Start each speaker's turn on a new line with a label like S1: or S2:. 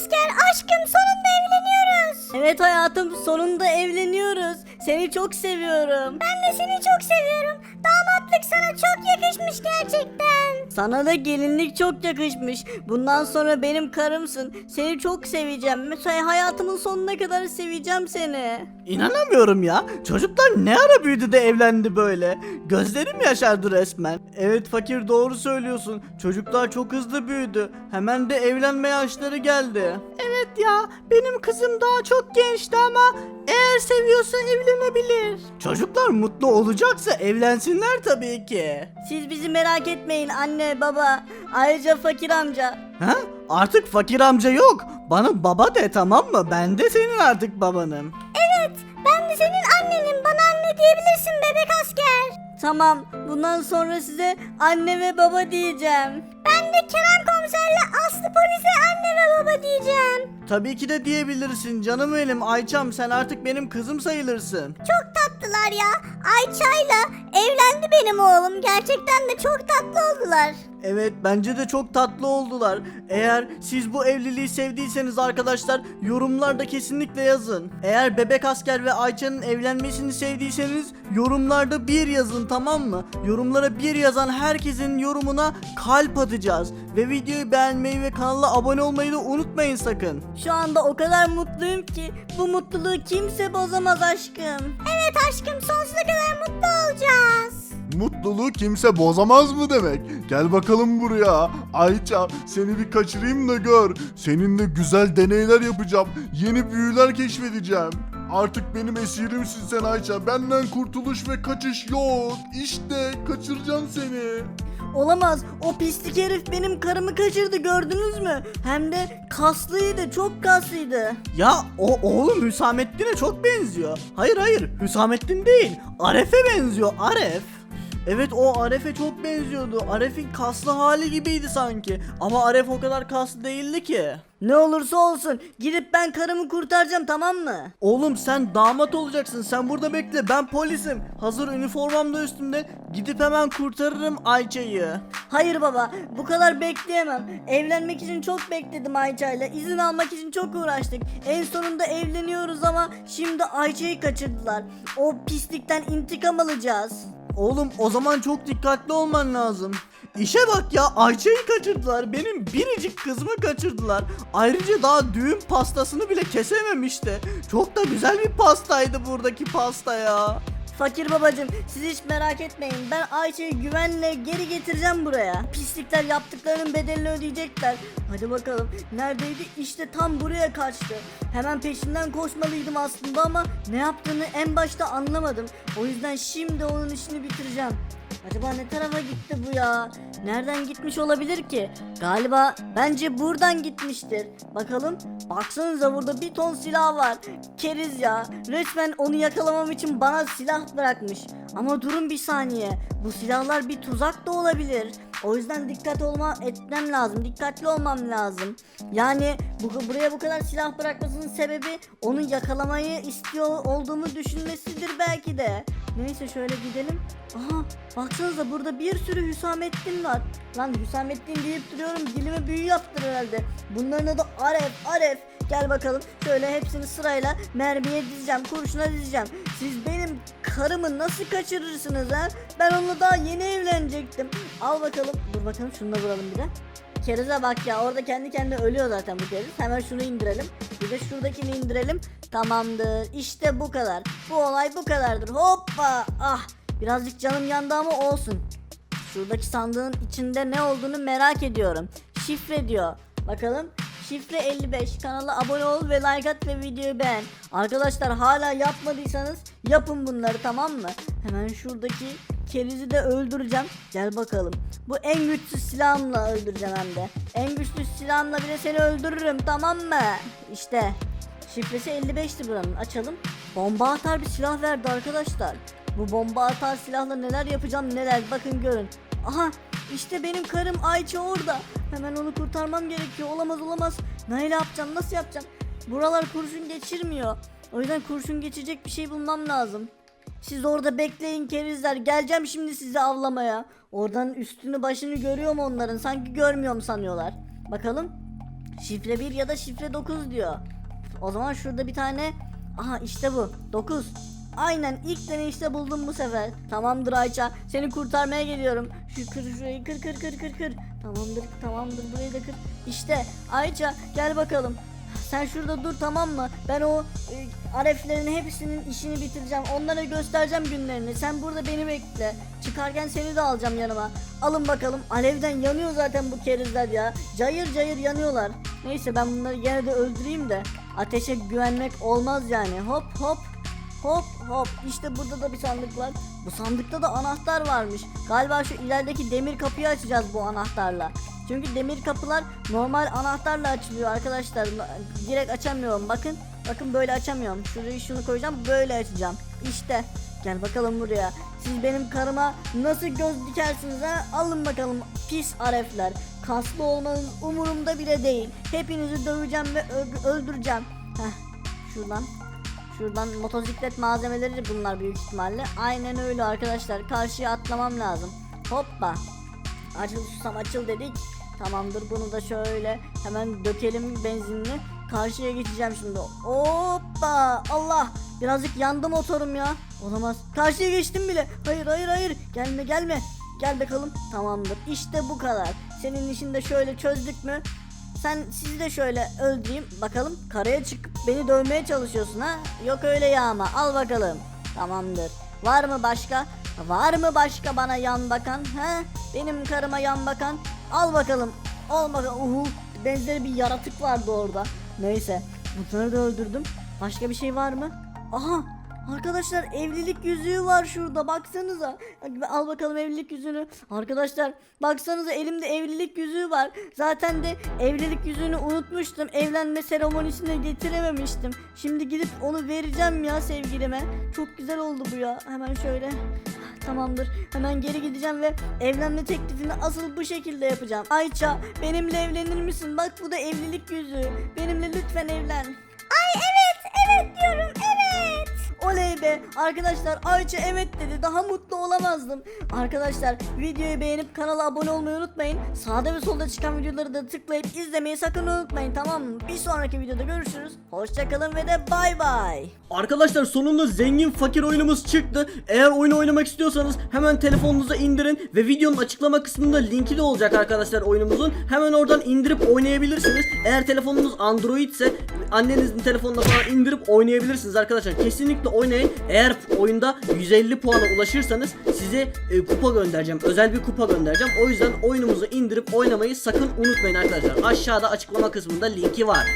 S1: asker aşkım sonunda evleniyoruz.
S2: Evet hayatım sonunda evleniyoruz. Seni çok seviyorum.
S1: Ben de seni çok seviyorum. Damatlık sana çok yakışmış gerçekten.
S2: Sana da gelinlik çok yakışmış. Bundan sonra benim karımsın. Seni çok seveceğim. Mesela hayatımın sonuna kadar seveceğim seni.
S3: İnanamıyorum ya. Çocuklar ne ara büyüdü de evlendi böyle. Gözlerim yaşardı resmen. Evet fakir doğru söylüyorsun. Çocuklar çok hızlı büyüdü. Hemen de evlenme yaşları geldi. Evet ya benim kızım daha çok gençti ama eğer seviyorsa evlenebilir. Çocuklar mutlu olacaksa evlensinler tabii ki.
S2: Siz bizi merak etmeyin anne baba. Ayrıca fakir amca.
S3: Ha? Artık fakir amca yok. Bana baba de tamam mı? Ben de senin artık babanım.
S1: Evet ben de senin annenim. Bana anne diyebilirsin bebek asker.
S2: Tamam bundan sonra size anne ve baba diyeceğim.
S1: Ben de Kerem komiserle Aslı polise anne ve baba diyeceğim.
S3: Tabii ki de diyebilirsin canım benim Ayçam sen artık benim kızım sayılırsın.
S1: Çok tatlılar ya. Ayça'yla evlendi benim oğlum. Gerçekten de çok tatlı oldular.
S3: Evet bence de çok tatlı oldular. Eğer siz bu evliliği sevdiyseniz arkadaşlar yorumlarda kesinlikle yazın. Eğer Bebek Asker ve Ayça'nın evlenmesini sevdiyseniz yorumlarda bir yazın tamam mı? Yorumlara bir yazan herkesin yorumuna kalp atacağız. Ve videoyu beğenmeyi ve kanala abone olmayı da unutmayın sakın.
S2: Şu anda o kadar mutluyum ki bu mutluluğu kimse bozamaz aşkım.
S1: Evet aşkım sonsuza kadar mutlu olacağız.
S4: Mutluluğu kimse bozamaz mı demek? Gel bakalım buraya. Ayça seni bir kaçırayım da gör. Seninle güzel deneyler yapacağım. Yeni büyüler keşfedeceğim. Artık benim esirimsin sen Ayça. Benden kurtuluş ve kaçış yok. İşte kaçıracağım seni.
S2: Olamaz. O pislik herif benim karımı kaçırdı gördünüz mü? Hem de kaslıydı, çok kaslıydı.
S3: Ya o oğlum Hüsamettin'e çok benziyor. Hayır hayır Hüsamettin değil. Aref'e benziyor Aref. Evet o Aref'e çok benziyordu. Aref'in kaslı hali gibiydi sanki. Ama Aref o kadar kaslı değildi ki.
S2: Ne olursa olsun gidip ben karımı kurtaracağım tamam mı?
S3: Oğlum sen damat olacaksın. Sen burada bekle. Ben polisim. Hazır üniformam da üstümde. Gidip hemen kurtarırım Ayça'yı.
S2: Hayır baba bu kadar bekleyemem. Evlenmek için çok bekledim Ayça'yla. İzin almak için çok uğraştık. En sonunda evleniyoruz ama şimdi Ayça'yı kaçırdılar. O pislikten intikam alacağız.
S3: Oğlum o zaman çok dikkatli olman lazım. İşe bak ya Ayça'yı kaçırdılar. Benim biricik kızımı kaçırdılar. Ayrıca daha düğün pastasını bile kesememişti. Çok da güzel bir pastaydı buradaki pasta ya.
S2: Fakir babacım siz hiç merak etmeyin. Ben Ayça'yı güvenle geri getireceğim buraya. Pislikler yaptıklarının bedelini ödeyecekler. Hadi bakalım. Neredeydi? İşte tam buraya kaçtı. Hemen peşinden koşmalıydım aslında ama ne yaptığını en başta anlamadım. O yüzden şimdi onun işini bitireceğim. Acaba ne tarafa gitti bu ya? Nereden gitmiş olabilir ki? Galiba bence buradan gitmiştir. Bakalım. Baksanıza burada bir ton silah var. Keriz ya. Resmen onu yakalamam için bana silah bırakmış. Ama durun bir saniye. Bu silahlar bir tuzak da olabilir. O yüzden dikkat olma etmem lazım. Dikkatli olmam lazım. Yani bu, buraya bu kadar silah bırakmasının sebebi onu yakalamayı istiyor olduğumu düşünmesidir belki de. Neyse şöyle gidelim. Aha baksanıza burada bir sürü Hüsamettin var. Lan Hüsamettin deyip duruyorum dilime büyü yaptır herhalde. Bunların adı Aref Aref. Gel bakalım şöyle hepsini sırayla mermiye dizeceğim kurşuna dizeceğim. Siz benim karımı nasıl kaçırırsınız ha? Ben onunla daha yeni evlenecektim. Al bakalım. Dur bakalım şunu da vuralım bir de. Kerize bak ya orada kendi kendine ölüyor zaten bu keriz. Hemen şunu indirelim. Bir de şuradakini indirelim. Tamamdır. İşte bu kadar. Bu olay bu kadardır. Hoppa. Ah. Birazcık canım yandı ama olsun. Şuradaki sandığın içinde ne olduğunu merak ediyorum. Şifre diyor. Bakalım. Şifre 55. Kanala abone ol ve like at ve videoyu beğen. Arkadaşlar hala yapmadıysanız yapın bunları tamam mı? Hemen şuradaki kerizi de öldüreceğim. Gel bakalım. Bu en güçlü silahımla öldüreceğim hem de. En güçlü silahımla bile seni öldürürüm tamam mı? İşte. Şifresi 55'ti buranın. Açalım. Bomba atar bir silah verdi arkadaşlar. Bu bomba atar silahla neler yapacağım neler bakın görün. Aha işte benim karım Ayça orada. Hemen onu kurtarmam gerekiyor. Olamaz olamaz. Neyle yapacağım nasıl yapacağım? Buralar kurşun geçirmiyor. O yüzden kurşun geçecek bir şey bulmam lazım. Siz orada bekleyin kerizler. Geleceğim şimdi sizi avlamaya. Oradan üstünü başını görüyorum onların. Sanki görmüyorum sanıyorlar. Bakalım. Şifre 1 ya da şifre 9 diyor. O zaman şurada bir tane aha işte bu 9. Aynen ilk deneyişte buldum bu sefer. Tamamdır Ayça seni kurtarmaya geliyorum. Şu kır şurayı kır kır kır kır kır. Tamamdır tamamdır burayı da kır. İşte Ayça gel bakalım. Sen şurada dur tamam mı? Ben o e, areflerin hepsinin işini bitireceğim. Onlara göstereceğim günlerini. Sen burada beni bekle. Çıkarken seni de alacağım yanıma. Alın bakalım. Alevden yanıyor zaten bu kerizler ya. Cayır cayır yanıyorlar. Neyse ben bunları gene de öldüreyim de. Ateşe güvenmek olmaz yani. Hop hop. Hop hop işte burada da bir sandık var. Bu sandıkta da anahtar varmış. Galiba şu ilerideki demir kapıyı açacağız bu anahtarla. Çünkü demir kapılar normal anahtarla açılıyor arkadaşlar. Direkt açamıyorum bakın. Bakın böyle açamıyorum. Şurayı şunu koyacağım böyle açacağım. İşte gel bakalım buraya. Siz benim karıma nasıl göz dikersiniz ha? Alın bakalım pis arefler. Kaslı olmanız umurumda bile değil. Hepinizi döveceğim ve öldüreceğim. Heh şuradan Şuradan motosiklet malzemeleri bunlar büyük ihtimalle. Aynen öyle arkadaşlar. Karşıya atlamam lazım. Hoppa. Açıl susam açıl dedik. Tamamdır bunu da şöyle hemen dökelim benzinini. Karşıya geçeceğim şimdi. Hoppa. Allah. Birazcık yandı motorum ya. Olamaz. Karşıya geçtim bile. Hayır hayır hayır. Gelme gelme. Gel bakalım. Tamamdır. İşte bu kadar. Senin işini de şöyle çözdük mü? Sen sizi de şöyle öldüreyim. Bakalım karaya çıkıp beni dövmeye çalışıyorsun ha? Yok öyle ya ama. Al bakalım. Tamamdır. Var mı başka? Var mı başka bana yan bakan? He? Benim karıma yan bakan. Al bakalım. Al bakalım. Uhu. Benzeri bir yaratık vardı orada. Neyse. Bunları da öldürdüm. Başka bir şey var mı? Aha. Arkadaşlar evlilik yüzüğü var şurada baksanıza. Al bakalım evlilik yüzüğünü. Arkadaşlar baksanıza elimde evlilik yüzüğü var. Zaten de evlilik yüzüğünü unutmuştum. Evlenme seremonisine getirememiştim. Şimdi gidip onu vereceğim ya sevgilime. Çok güzel oldu bu ya. Hemen şöyle. Tamamdır. Hemen geri gideceğim ve evlenme teklifini asıl bu şekilde yapacağım. Ayça benimle evlenir misin? Bak bu da evlilik yüzüğü. Benimle lütfen evlen.
S1: Ay evet evet diyorum
S2: be arkadaşlar Ayça evet dedi daha mutlu olamazdım Arkadaşlar videoyu beğenip kanala abone olmayı unutmayın Sağda ve solda çıkan videoları da tıklayıp izlemeyi sakın unutmayın tamam mı? Bir sonraki videoda görüşürüz Hoşçakalın ve de bay bay
S3: Arkadaşlar sonunda zengin fakir oyunumuz çıktı. Eğer oyunu oynamak istiyorsanız hemen telefonunuza indirin ve videonun açıklama kısmında linki de olacak arkadaşlar oyunumuzun. Hemen oradan indirip oynayabilirsiniz. Eğer telefonunuz Android ise annenizin telefonuna falan indirip oynayabilirsiniz arkadaşlar. Kesinlikle oynayın. Eğer oyunda 150 puana ulaşırsanız size e, kupa göndereceğim. Özel bir kupa göndereceğim. O yüzden oyunumuzu indirip oynamayı sakın unutmayın arkadaşlar. Aşağıda açıklama kısmında linki var.